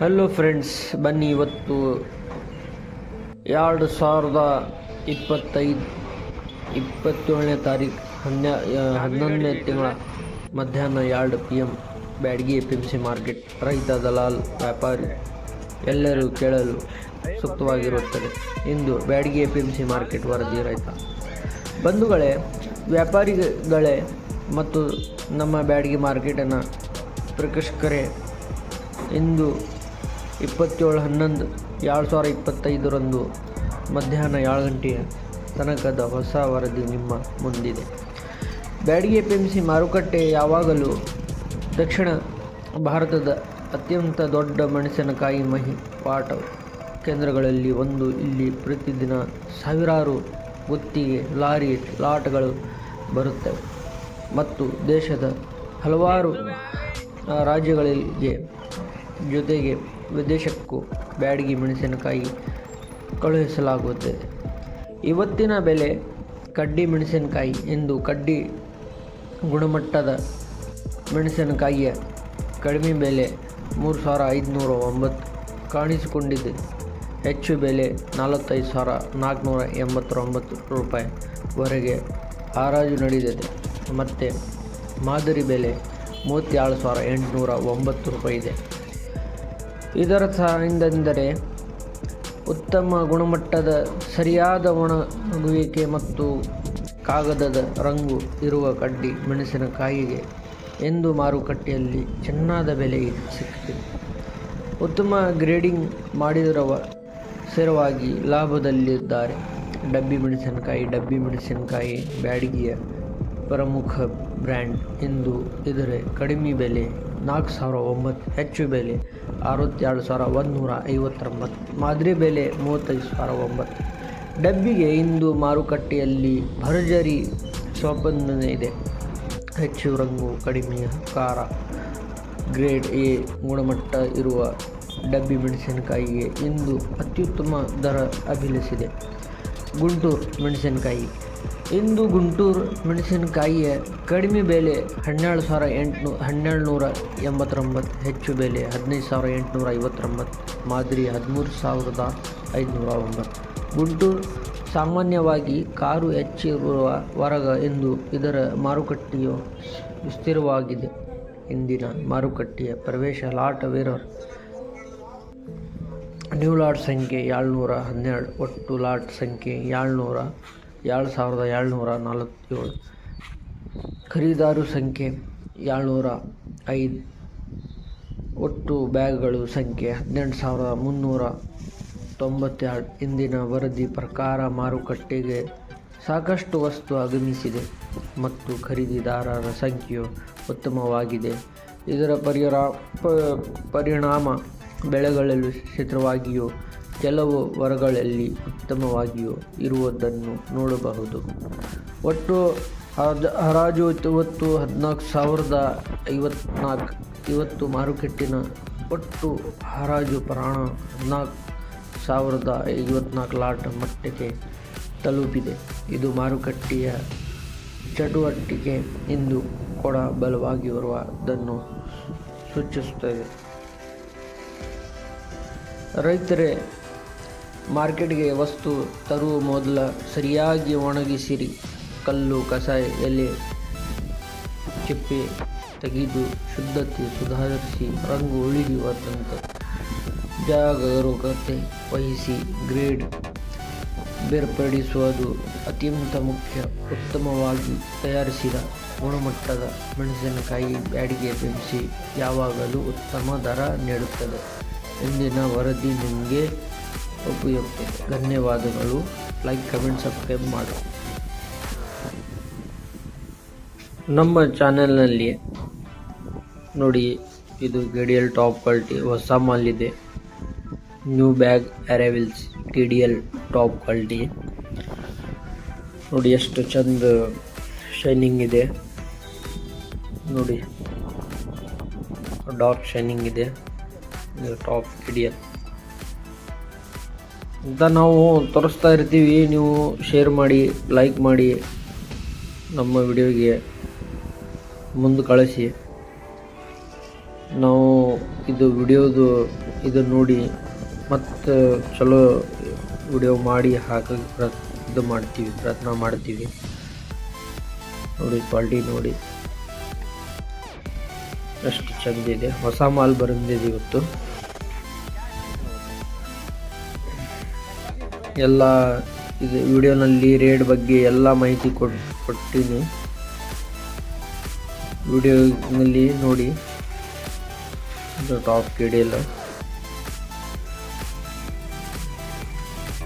Hello friends ಬನ್ನಿ ಇವತ್ತು ಎರಡು ಸಾವಿರದ ಇಪ್ಪತ್ತೈದು, ಇಪ್ಪತ್ತೇಳನೇ ತಾರೀಕು ಹನ್ನೆ ಹನ್ನೊಂದನೇ ತಿಂಗಳ ಮಧ್ಯಾಹ್ನ ಎರಡು P M Byadgi A P M C market ರೈತ ದಲಾಲ್ ವ್ಯಾಪಾರಿ ಎಲ್ಲರೂ ಕೇಳಲು ಸೂಕ್ತವಾಗಿರುತ್ತದೆ. ಇಂದು Byadgi A P M C market ವರದಿ ರೈತ. ಬಂಧುಗಳೇ, ವ್ಯಾಪಾರಿಗಳೇ ಮತ್ತು ನಮ್ಮ ಬ್ಯಾಡ್ಗಿ ಮಾರ್ಕೆಟನ್ನು ಪ್ರಕರ್ಷಕರೇ, ಇಂದು ಇಪ್ಪತ್ತೇಳು ಹನ್ನೊಂದು, ಎರಡು ಸಾವಿರ ಇಪ್ಪತ್ತೈದರಂದು ಮಧ್ಯಾಹ್ನ ಏಳು ಗಂಟೆಯ ತನಕದ ಹೊಸ ವರದಿ ನಿಮ್ಮ ಮುಂದಿದೆ. ಬ್ಯಾಡಗಿ ಪಿ ಎಂ ಸಿ ಮಾರುಕಟ್ಟೆ ಯಾವಾಗಲೂ ದಕ್ಷಿಣ ಭಾರತದ ಅತ್ಯಂತ ದೊಡ್ಡ ಮೆಣಸಿನಕಾಯಿ ಮಹಿ ಪಾಟ ಕೇಂದ್ರಗಳಲ್ಲಿ ಒಂದು. ಇಲ್ಲಿ ಪ್ರತಿದಿನ ಸಾವಿರಾರು ಗುತ್ತಿಗೆ, ಲಾರಿ ಲಾಟ್ಗಳು ಬರುತ್ತವೆ. ಮತ್ತು ದೇಶದ ಹಲವಾರು ರಾಜ್ಯಗಳಿಗೆ ಜೊತೆಗೆ ವಿದೇಶಕ್ಕೂ ಬ್ಯಾಡಗಿ ಮೆಣಸಿನಕಾಯಿ ಕಳುಹಿಸಲಾಗುತ್ತದೆ. ಇವತ್ತಿನ ಬೆಲೆ ಕಡ್ಡಿ ಮೆಣಸಿನಕಾಯಿ ಎಂದು ಕಡ್ಡಿ ಗುಣಮಟ್ಟದ ಮೆಣಸಿನಕಾಯಿಯ ಕಡಿಮೆ ಬೆಲೆ ಮೂರು ಸಾವಿರ ಐದುನೂರ ಒಂಬತ್ತು ಕಾಣಿಸಿಕೊಂಡಿದೆ. ಹೆಚ್ಚು ಬೆಲೆ ನಲವತ್ತೈದು ಸಾವಿರ ನಾಲ್ಕುನೂರ ಎಂಬತ್ತೊಂಬತ್ತು ರೂಪಾಯಿವರೆಗೆ ಹರಾಜು ನಡೆದಿದೆ. ಮತ್ತು ಮಾದರಿ ಬೆಲೆ ಮೂವತ್ತೇಳು ಸಾವಿರ ಎಂಟುನೂರ ಒಂಬತ್ತು ರೂಪಾಯಿ ಇದೆ ಇದರ ಸಹಾಯದಿಂದರೆ ಉತ್ತಮ ಗುಣಮಟ್ಟದ ಸರಿಯಾದ ಒಣಗುವಿಕೆ ಮತ್ತು ಕಾಗದದ ರಂಗು ಇರುವ ಕಡ್ಡಿ ಮೆಣಸಿನಕಾಯಿಗೆ ಎಂದು ಮಾರುಕಟ್ಟೆಯಲ್ಲಿ ಚೆನ್ನಾದ ಬೆಲೆ ಸಿಕ್ಕಿದೆ ಉತ್ತಮ ಗ್ರೇಡಿಂಗ್ ಮಾಡಿದರವ ಸ್ಥಿರವಾಗಿ ಲಾಭದಲ್ಲಿದ್ದಾರೆ. ಡಬ್ಬಿ ಮೆಣಸಿನಕಾಯಿ ಡಬ್ಬಿ ಮೆಣಸಿನಕಾಯಿ ಬ್ಯಾಡಗಿಯ ಪ್ರಮುಖ ಬ್ರ್ಯಾಂಡ್ ಎಂದು ಇದರ ಕಡಿಮೆ ಬೆಲೆ ನಾಲ್ಕು ಸಾವಿರ ಒಂಬತ್ತು, ಹೆಚ್ಚು ಬೆಲೆ ಅರವತ್ತೆರಡು ಸಾವಿರ ಒಂದುನೂರ ಐವತ್ತೊಂಬತ್ತು, ಮಾದರಿ ಬೆಲೆ ಮೂವತ್ತೈದು ಸಾವಿರ ಒಂಬತ್ತು. ಡಬ್ಬಿಗೆ ಇಂದು ಮಾರುಕಟ್ಟೆಯಲ್ಲಿ ಭರ್ಜರಿ ಸ್ವಾಪಂದನೆ ಇದೆ. ಹೆಚ್ಚು ರಂಗು, ಕಡಿಮೆ ಖಾರ ಗ್ರೇಡ್ ಎ ಗುಣಮಟ್ಟ ಇರುವ ಡಬ್ಬಿ ಮೆಣಸಿನಕಾಯಿಗೆ ಇಂದು ಅತ್ಯುತ್ತಮ ದರ ಅಭಿಲಷಿದೆ ಗುಂಟೂರು ಮೆಣಸಿನಕಾಯಿ. ಇಂದು ಗುಂಟೂರು ಮೆಣಸಿನಕಾಯಿಯ ಕಡಿಮೆ ಬೆಲೆ ಹನ್ನೆರಡು ಸಾವಿರ ಎಂಟುನೂ, ಹನ್ನೆರಡು ನೂರ ಎಂಬತ್ತೊಂಬತ್ತು, ಹೆಚ್ಚು ಬೆಲೆ ಹದಿನೈದು ಸಾವಿರ ಎಂಟುನೂರ ಐವತ್ತೊಂಬತ್ತು, ಮಾದರಿ ಹದಿಮೂರು ಸಾವಿರದ ಐದುನೂರ ಒಂಬತ್ತು. ಗುಂಟೂರು ಸಾಮಾನ್ಯವಾಗಿ ಕಾರು ಹೆಚ್ಚಿರುವ ವರ್ಗ ಎಂದು ಇದರ ಮಾರುಕಟ್ಟೆಯು ಸ್ಥಿರವಾಗಿದೆ. ಇಂದಿನ ಮಾರುಕಟ್ಟೆಯ ಪ್ರವೇಶ ಲಾಟ್ ವೇರರ್ ನ್ಯೂ ಲಾಟ್ ಸಂಖ್ಯೆ ಏಳ್ನೂರ ಹನ್ನೆರಡು, ಒಟ್ಟು ಲಾಟ್ ಸಂಖ್ಯೆ ಏಳ್ನೂರ, ಏಳು ಸಾವಿರದ ಏಳ್ನೂರ ನಲವತ್ತೇಳು. ಖರೀದಾರು ಸಂಖ್ಯೆ ಏಳ್ನೂರ ಐದು, ಒಟ್ಟು ಬ್ಯಾಗ್ಗಳು ಸಂಖ್ಯೆ ಹದಿನೆಂಟು ಸಾವಿರದ ಮುನ್ನೂರ ತೊಂಬತ್ತೆರಡು. ಇಂದಿನ ವರದಿ ಪ್ರಕಾರ ಮಾರುಕಟ್ಟೆಗೆ ಸಾಕಷ್ಟು ವಸ್ತು ಆಗಮಿಸಿದೆ ಮತ್ತು ಖರೀದಿದಾರರ ಸಂಖ್ಯೆಯು ಉತ್ತಮವಾಗಿದೆ. ಇದರ ಪರಿಣಾಮ ಬೆಳೆಗಳಲ್ಲಿ ಸ್ಥಿರವಾಗಿಯೂ ಕೆಲವು ವರಗಳಲ್ಲಿ ಉತ್ತಮವಾಗಿಯೂ ಇರುವುದನ್ನು ನೋಡಬಹುದು. ಒಟ್ಟು ಹರಾಜು ಇವತ್ತು ಹದಿನಾಲ್ಕು ಸಾವಿರದ ಐವತ್ನಾಲ್ಕು ಇವತ್ತು ಮಾರುಕಟ್ಟಿನ ಒಟ್ಟು ಹರಾಜು ಪ್ರಾಣ ಹದಿನಾಲ್ಕು ಸಾವಿರದ ಐವತ್ನಾಲ್ಕು ಲಾಟ್ ಮಟ್ಟಕ್ಕೆ ತಲುಪಿದೆ. ಇದು ಮಾರುಕಟ್ಟೆಯ ಚಟುವಟಿಕೆ ಇಂದು ಕೂಡ ಬಲವಾಗಿ ಬರುವುದನ್ನು ಸೂಚಿಸುತ್ತದೆ. ರೈತರೇ, ಮಾರ್ಕೆಟ್ಗೆ ವಸ್ತು ತರುವ ಮೊದಲು ಸರಿಯಾಗಿ ಒಣಗಿಸಿರಿ. ಕಲ್ಲು ಕಸ ಎಲೆ ಚಿಪ್ಪೆ ತೆಗೆದು ಶುದ್ಧತೆ ಸುಧಾರಿಸಿ, ರಂಗು ಉಳಿಯುವಂಥ ಜಾಗರೂಕತೆ ವಹಿಸಿ ಗ್ರೇಡ್ ಬೇರ್ಪಡಿಸುವುದು ಅತ್ಯಂತ ಮುಖ್ಯ. ಉತ್ತಮವಾಗಿ ತಯಾರಿಸಿದ ಗುಣಮಟ್ಟದ ಮೆಣಸಿನಕಾಯಿ, ಬ್ಯಾಡಿಗೆ ಬೆಂಬಿಸಿ ಯಾವಾಗಲೂ ಉತ್ತಮ ದರ ನೀಡುತ್ತದೆ. ಇಂದಿನ ವರದಿ ನಿಮಗೆ ಉಪಯುಕ್ತ. ಧನ್ಯವಾದಗಳು. ಲೈಕ್ ಕಮೆಂಟ್ ಸಬ್ಸ್ಕ್ರೈಬ್ ಮಾಡಿ. ನಮ್ಮ ಚಾನೆಲ್ನಲ್ಲಿ ನೋಡಿ, ಇದು ಗಡಿಯಲ್ ಟಾಪ್ ಕ್ವಾಲಿಟಿ, ಹೊಸ ಮಾಲಿದೆ new bag arrivals T D L top quality. ನೋಡಿ, ಎಷ್ಟು ಚಂದ ಶೈನಿಂಗ್ ಇದೆ. ನೋಡಿ, ಡಾರ್ಕ್ ಶೈನಿಂಗ್ ಇದು. ಟಾಪ್ ಟಿ ಡಿ ಅಂತ ನಾವು ತೋರಿಸ್ತಾ ಇರ್ತೀವಿ. ನೀವು ಶೇರ್ ಮಾಡಿ ಲೈಕ್ ಮಾಡಿ ನಮ್ಮ ವಿಡಿಯೋಗೆ ಮುಂದೆ ಕಳಿಸಿ. ನಾವು ಇದು ವಿಡಿಯೋದು ಇದು ನೋಡಿ ಮತ್ತು ಚಲೋ ವಿಡಿಯೋ ಮಾಡಿ ಹಾಕ ಇದು ಮಾಡ್ತೀವಿ, ಪ್ರಯತ್ನ ಮಾಡ್ತೀವಿ. ನೋಡಿ ಕ್ವಾಲಿಟಿ ನೋಡಿ. ಎಷ್ಟು ಚೆಂದಿದೆ ಹೊಸ ಮಾಲ್ ಬಂದಿದೆ ಇವತ್ತು. ಎಲ್ಲ ಇದು ವಿಡಿಯೋನಲ್ಲಿ ರೇಡ್ ಬಗ್ಗೆ ಎಲ್ಲ ಮಾಹಿತಿ ಕೊಟ್ ಕೊಟ್ಟಿನಿ. ವಿಡಿಯೋನಲ್ಲಿ ನೋಡಿ. ಇದು ಟಾಪ್ ಕೆ ಡಿ ಎಲ್ಲ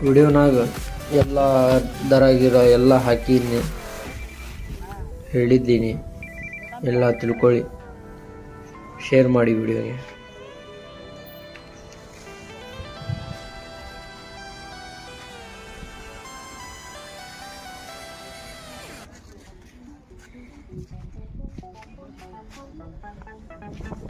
ವಿಡಿಯೋನಾಗ ಎಲ್ಲ ದರಾಗಿರೋ ಎಲ್ಲ ಹಾಕಿದ್ದೀನಿ ಹೇಳಿದ್ದೀನಿ. ಎಲ್ಲ ತಿಳ್ಕೊಳ್ಳಿ. ಶೇರ್ ಮಾಡಿ ವಿಡಿಯೋಗೆ. Thank you.